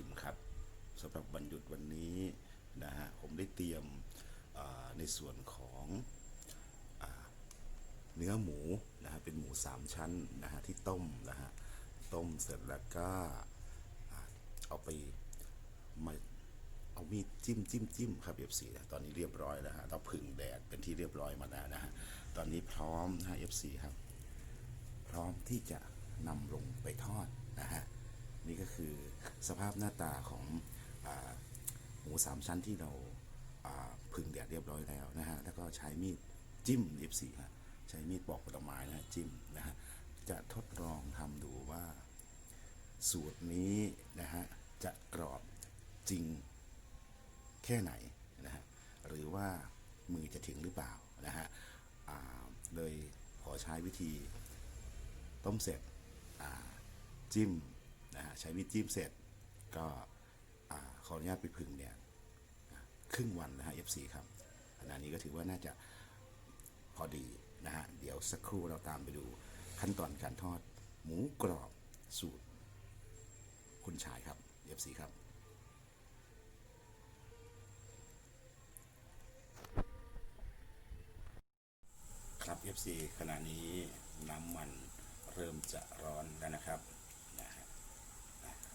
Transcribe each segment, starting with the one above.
ชิมครับสำหรับวันหยุดวันนี้นะฮะผมได้เตรียมในส่วนของอเนื้อหมูนะฮะเป็นหมูสามชั้นนะฮะที่ต้มนะฮะต้มเสร็จแล้วก็เอาไปมาเอามีดจิ้มจิ้มจิ้มครับเอฟซีนะตอนนี้เรียบร้อยแล้วฮะเราผึ่งแดดเป็นที่เรียบร้อยมาแล้วนะฮะตอนนี้พร้อมนะฮะเอฟซีครับ พร้อมที่จะนำลงไปทอดนะฮะ นี่ก็คือสภาพหน้าตาของอหมูสามชั้นที่เราอ่าผึ่งแดดเรียบร้อยแล้วนะฮะ แล้วก็ใช้มีดจิ้มเอฟซีฮะใช้มีดปอกผลไม้นะฮะจิ้มนะฮะ จะทดลองทำดูว่าสูตรนี้นะฮะ จะกรอบจริงแค่ไหนนะฮะ หรือว่ามือจะถึงหรือเปล่านะฮะเลยขอใช้วิธีต้มเสร็จจิ้ม นะฮะใช้มีดจิ้มเสร็จก็ขออนุญาตไปพึ่งเนี่ยครึ่งวันนะฮะ FC ครับขณะนี้ก็ถือว่าน่าจะพอดีนะฮะ เดี๋ยวสักครู่เราตามไปดูขั้นตอนการทอดหมูกรอบสูตร คุณชายครับ FC ครับครับ FC ขณะนี้น้ำมันเริ่มจะร้อนแล้วนะครับ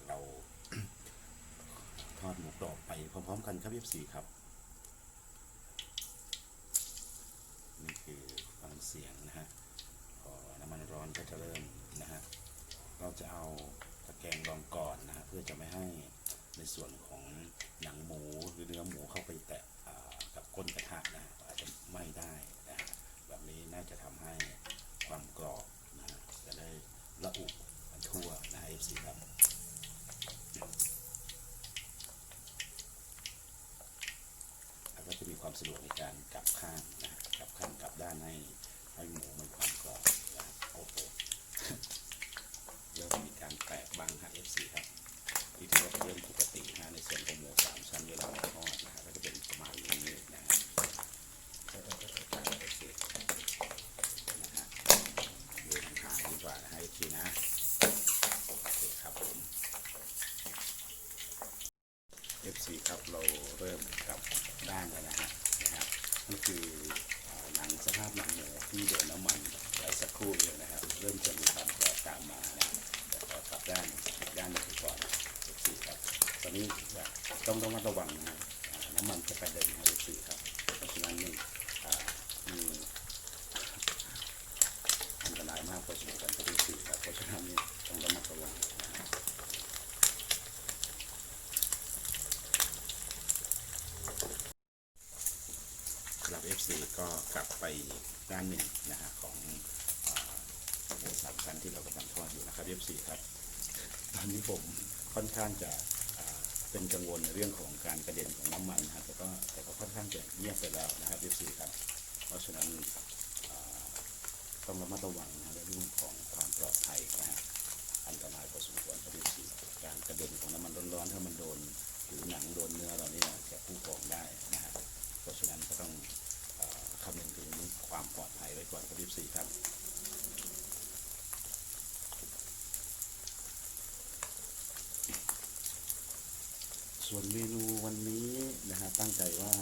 เราทอดหมูกรอบไปพร้อมๆกันครับวีฟซีครับ นี่คือฟังเสียงนะฮะพอน้ำมันร้อนก็จะเริ่มนะฮะเราจะเอาตะแกรงรองก่อนนะฮะเพื่อจะไม่ให้ในส่วนของหนังหมูหรือเนื้อหมูเข้าไปแตะอ่ากับก้นกระทะนะฮะอาจจะไหม้ได้นะฮะแบบนี้น่าจะทำให้ความกรอบนะฮะจะได้ละอุทั่วนะฮะ FC ครับ แล้วก็จะมีความสะดวกในการกลับข้างนะกลับข้างกลับด้านให้ให้หมูมันความกรอบนะโอ้โห เริ่มมีการแตกบางฮะ FC ครับที่ถือว่าเป็นเรื่องปกตินะในส่วนของหมูสามชั้นเวลาเราทอดนะฮะก็จะเป็นประมาณนี้นะฮะเออเออเออเออโอเคนะฮะดูห่างๆ ดีนะครับผม FC ครับเราเริ่มกับด้านแล้วนะฮะนะครับนี่คือหนังสภาพหนังหมูที่โดนน้ำมันไว้สักครู่เดียวนะครับ เริ่มจะมีความกรอบตามมานะแต่ขอกลับด้านด้านหนึงก่อน FC ครับตอนนี้ต้องต้องระมัดระวังนะน้ำมันจะกระเด็นนะ FC ครับเพราะฉะนั้นนี่อ่ามีอันตรายมากพอสมควรกับ FC ครับเพราะฉะนั้นนี่ต้องระมัดระวังนะฮะครับ FC ก็กลับไปด้านหนึ่งนะฮะของหมูสามชั้นที่เรากำลังทอดอยู่นะครับ FC ครับ ตอนนี้ผมค่อนข้างจะเป็นกังวลในเรื่องของการกระเด็นของน้ำมันนะครับแต่ก็แต่ก็ค่อนข้างจะเงียบไปแล้วนะครับ FC ครับ เพราะฉะนั้นต้องระมัดระวังนะ เรื่องของความปลอดภัยนะฮะอันตรายพอสมควรครับ FC การกระเด็นของน้ำมันร้อนๆถ้ามันโดนหรือหนังโดนเนื้อเราเนี่ยจะผู้พองได้นะฮะเพราะฉะนั้นก็ต้องอคำนึงถึงความปลอดภัยไว้ก่อนครับ24ครับส่วนเมนูวันนี้นะฮะตั้งใจว่า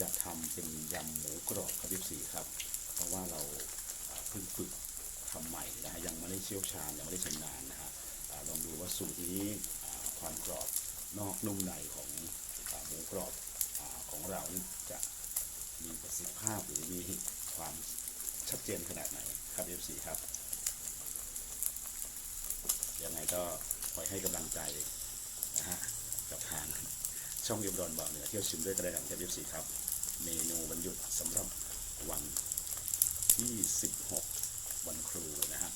จะทำเป็นยำหมูกรอบครับ24ครับ เพราะว่าเราเพิ่งฝึก เชี่ยวชาญยังไม่ได้ชำนาญนะฮะลองดูว่าสูตรนี้ความกรอบนอกนุ่มในของหมูกรอบอของเรานี่จะมีประสิทธิภาพหรือมีความชัดเจนขนาดไหนครับ FC ครับยังไงก็คอยให้กำลังใจนะฮะกับทางช่องเยบรอนบ่าวเหนือเที่ยวชิมด้วยกระดานครับ FC ครับ เมนูวันหยุดสำหรับวันที่ 16 วันครูนะฮะ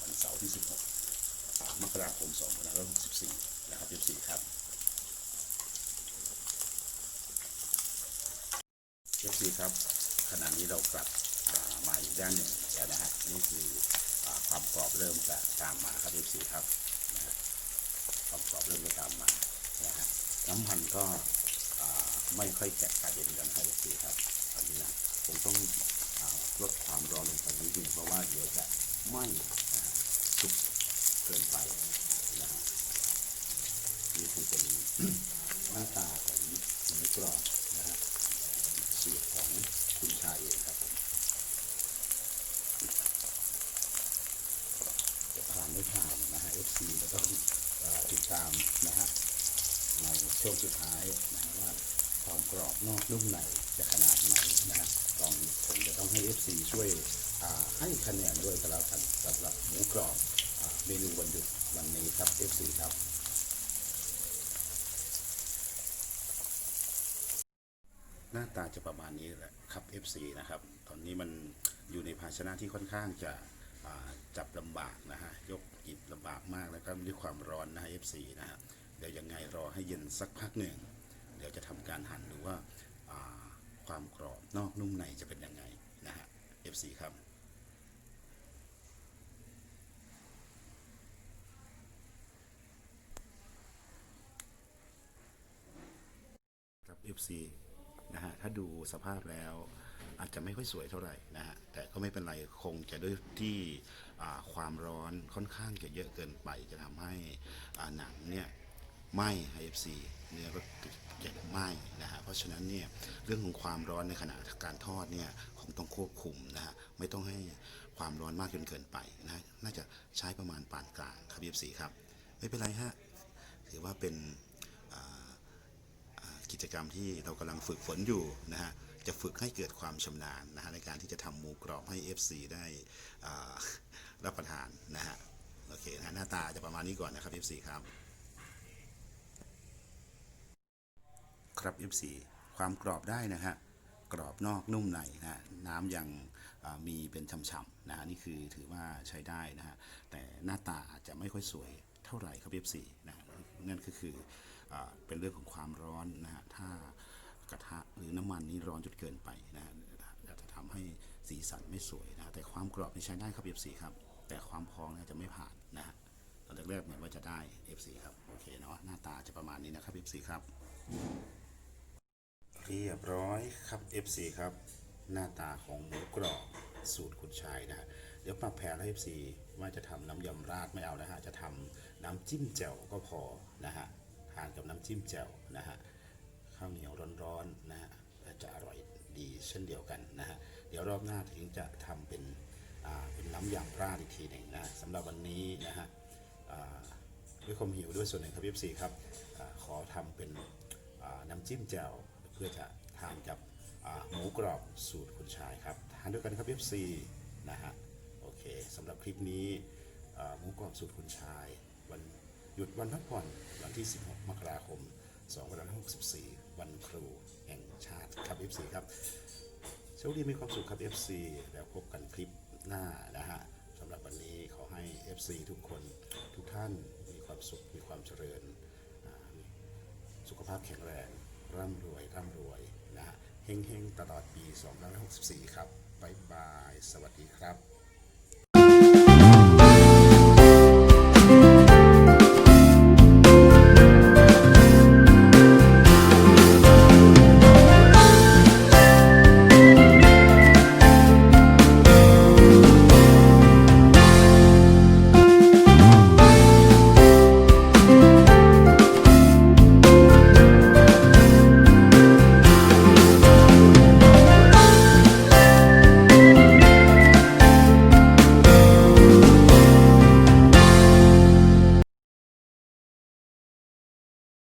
วันเสาร์ที่ 16อ่ามกราคม 2564 นะครับ FC ครับ FC ครับ ขณะนี้เรากลับมาอีกด้านหนึ่งแล้วนะฮะ นี่คืออความกรอบเริ่มจะตามมาครับ FC ครับนะฮะความกรอบเริ่มจะตามมา นะฮะ น้ำมันก็ไม่ค่อยแกะกระเด็นกันครับ FC ครับตอนนี้นะผมต้องอลดความร้อนลงไปนิดนึงเพราะว่าเดี๋ยวจะไหม้ กินไปนะฮะนี่คือเป็นหน้าตาของหมูกรอบนะฮะสูตรของคุณชายเองครับผมจะผ่านไม่ผ่านนะฮะ FC ก็ต้องติดตามนะฮะในช่วงสุดท้ายนะว่าความกรอบนอกนุ่มในจะขนาดไหนนะฮะต้องคงจะต้องให้ FC ช่วยให้คะแนนด้วยก็แล้วกันสำหรับหมูกรอบ มนูวันหยุดวันนี้ครับ FC ครับหน้าตาจะประมาณนี้แหละครับ FC นะครับ ตอนนี้มันอยู่ในภาชนะที่ค่อนข้างจะจับลำบากนะฮะ ยกหยิบลำบากมากแล้วก็ด้วยความร้อนนะฮะ FC นะฮะ เดี๋ยวยังไงรอให้เย็นสักพักหนึ่ง เดี๋ยวจะทำการหั่นดูว่าความกรอบนอกนุ่มในจะเป็นยังไงนะฮะ FC ครับ ครับ FC นะฮะถ้าดูสภาพแล้วอาจจะไม่ค่อยสวยเท่าไหร่นะฮะแต่ก็ไม่เป็นไรคงจะด้วยที่ความร้อนค่อนข้างจะเยอะเกินไปจะทำให้หนังเนี่ยไหม้ให้ FC เนื้อก็จะไหม้นะฮะเพราะฉะนั้นเนี่ยเรื่องของความร้อนในขณะการทอดเนี่ยคงต้องควบคุมนะฮะไม่ต้องให้ความร้อนมากจนเกินไปนะฮะน่าจะใช้ประมาณปานกลางครับ FC ครับไม่เป็นไรฮะถือว่าเป็น กิจกรรมที่เรากำลังฝึกฝนอยู่นะฮะจะฝึกให้เกิดความชำนาญนะฮะในการที่จะทำหมูกรอบให้ FC ได้อ่ารับประทานนะฮะโอเคนะหน้าตาจะประมาณนี้ก่อนนะครับ FC ครับครับ FC ความกรอบได้นะฮะกรอบนอกนุ่มในนะฮะน้ำยังมีเป็นช่ำๆนะฮะนี่คือถือว่าใช้ได้นะฮะแต่หน้าตาอาจจะไม่ค่อยสวย เท่าไหร่ครับ FC นะฮะนั่นก็คืออเป็นเรื่องของความร้อนนะฮะถ้ากระทะหรือน้ำมันนี้ร้อนจนเกินไปนะฮะจะทำให้สีสันไม่สวยนะแต่ความกรอบนี่ใช้ได้ครับ FC ครับ แต่ความพองนี่จะไม่ผ่านนะฮะตอนแรกๆเหมือนว่าจะได้ FC ครับโอเคเนาะหน้าตาจะประมาณนี้นะครับ FC ครับเรียบร้อยครับ FC ครับ หน้าตาของหมูกรอบสูตรคุณชายนะฮะ เดี๋ยวปรับแผนแล้ว FC ว่าจะทำน้ำยำราดไม่เอานะฮะ จะทำน้ำจิ้มแจ่วก็พอนะฮะ ทานกับน้ำจิ้มแจ่วนะฮะ ข้าวเหนียวร้อนๆนะฮะจะอร่อยดีเช่นเดียวกันนะฮะ เดี๋ยวรอบหน้าถึงจะทำเป็นเป็นน้ำยำราดอีกทีหนึ่งนะสำหรับวันนี้นะฮะด้วยความหิวด้วยส่วนหนึ่งครับ FC ครับอขอทำเป็นน้ำจิ้มแจ่วเพื่อจะทานกับหมูกรอบสูตรคุณชายครับ ทานด้วยกันครับ FC นะฮะ เคสำหรับคลิปนี้หมูกรอบสูตรคุณชาย วันหยุดวันพักผ่อนวันที่ 16 มกราคม 2564 วันครูแห่งชาติครับ FC ครับโชคดีมีความสุขครับ FC แล้วพบกันคลิปหน้านะฮะสำหรับวันนี้ขอให้ FC ทุกคนทุกท่านมีความสุขมีความเจริญ สุขภาพแข็งแรง ร่ำรวย ร่ำรวยนะฮะเฮงๆ ตลอดปี 2564 ครับบ๊ายบาย สวัสดีครับ